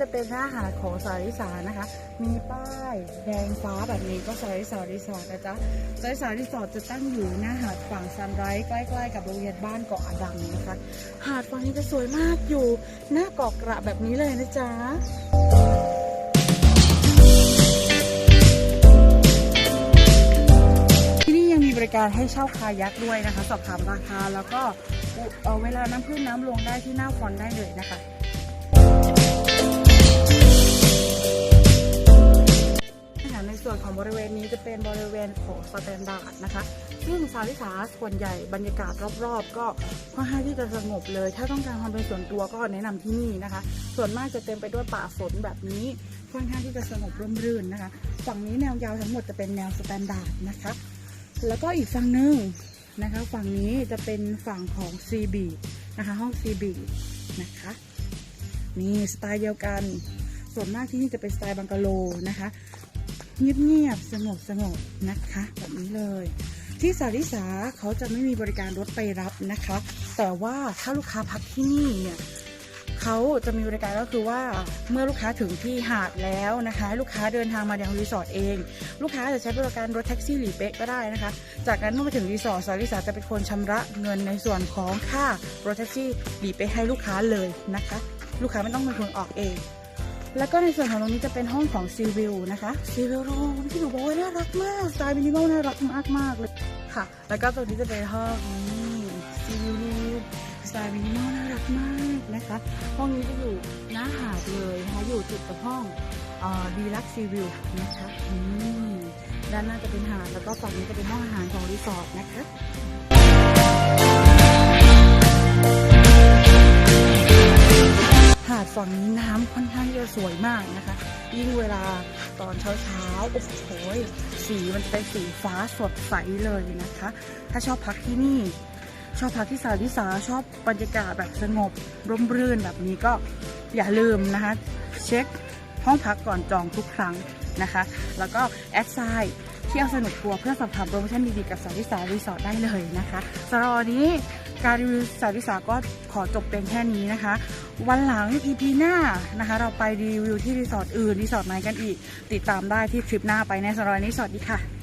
จะเป็นหน้าหาดของสาริสานะคะ มีป้ายแดงฟ้าแบบนี้ก็สาริสารีสอร์ทนะจ๊ะสาริสารีสอร์ทจะตั้งอยู่หน้าหาดฝั่งซันไรส์ใกล้ๆกับโรงเรียนบ้านเกาะอดังนะคะ หาดฝั่งนี้จะสวยมากอยู่หน้าเกาะกระแบบนี้เลยนะจ๊ะที่นี่ยังมีบริการให้เช่าคายักด้วยนะคะ สอบถามราคาแล้วก็เอ่อเวลาน้ำขึ้นน้ำลงได้ที่หน้าฟอนได้เลยนะคะ ณนี้จะเป็นบริเวณของสแตนดาร์ดนะคะ ซึ่งสาริสาส่วนใหญ่บรรยากาศรอบๆ ก็ค่อนข้างที่จะสงบเลย ถ้าต้องการความเป็นส่วนตัวก็แนะนำที่นี่นะคะ ส่วนมากจะเต็มไปด้วยป่าฝนแบบนี้ค่อนข้างที่จะสงบร่มรื่นนะคะ ฝั่งนี้แนวยาวทั้งหมดจะเป็นแนวสแตนดาร์ดนะคะ แล้วก็อีกฝั่งหนึ่งนะคะ ฝั่งนี้จะเป็นฝั่งของ CB นะคะห้อง CB นะคะนี่สไตล์เดียวกัน ส่วนมากที่นี่จะเป็นสไตล์บังกะโลนะคะ เงียบๆสงบสงบๆนะคะ แบบนี้เลย ที่สาริสาเขาจะไม่มีบริการรถไปรับนะคะ แต่ว่าถ้าลูกค้าพักที่นี่เนี่ยเขาจะมีบริการก็คือว่าเมื่อลูกค้าถึงที่หาดแล้วนะคะ ลูกค้าเดินทางมายังรีสอร์ทเอง ลูกค้าจะใช้บริการรถแท็กซี่หลีเป๊ะก็ได้นะคะ จากนั้นเมื่อมาถึงรีสอร์ทสาริสาจะเป็นคนชำระเงินในส่วนของค่ารถแท็กซี่หลีเป๊ะให้ลูกค้าเลยนะคะ ลูกค้าไม่ต้องเป็นคนออกเอง แล้วก็ในส่วนของตรงนี้จะเป็นห้องของซีวิลนะคะซีวิลโรงที่หนูบอกว่าน่ารักมากสไตล์มินิมอลน่ารักมากมากเลยค่ะ แล้วก็ตรงนี้จะเป็นห้องนี้ซีวิลสไตล์มินิมอลน่ารักมากนะคะ ห้องนี้จะอยู่หน้าหาดเลยนะคะอยู่ติดกับห้องดีลักซีวิลนะคะอืมด้านหน้าจะเป็นหาดแล้วก็ฝั่งนี้จะเป็นห้องอาหารของรีสอร์ทนะคะาดฝั่งนี้น้ำค่อนข้างจะสวยมากนะคะ ยิ่งเวลาตอนเช้าเช้าโอ้โหสีมันเป็นสีฟ้าสดใสเลยนะคะ ถ้าชอบพักที่นี่ ชอบพักที่สาลิสาชอบบรรยากาศแบบสงบร่มรื่นแบบนี้ก็อย่าลืมนะคะ เช็คห้องพักก่อนจองทุกครั้งนะคะ แล้วก็แอดไซน์เที่ยวสนุกทัวร์เพื่อสอบถามโปรโมชั่นดีๆกับสาริสารีสอร์ทได้เลยนะคะสำหรับวันนี้ การรีวิวสายริสาก็ขอจบเพียงแค่นี้นะคะ วันหลัง EP หน้านะคะ เราไปรีวิวที่รีสอร์ทอื่นรีสอร์ทไหนกันอีก ติดตามได้ที่คลิปหน้าไปในสรอยนี้สวัสดีค่ะ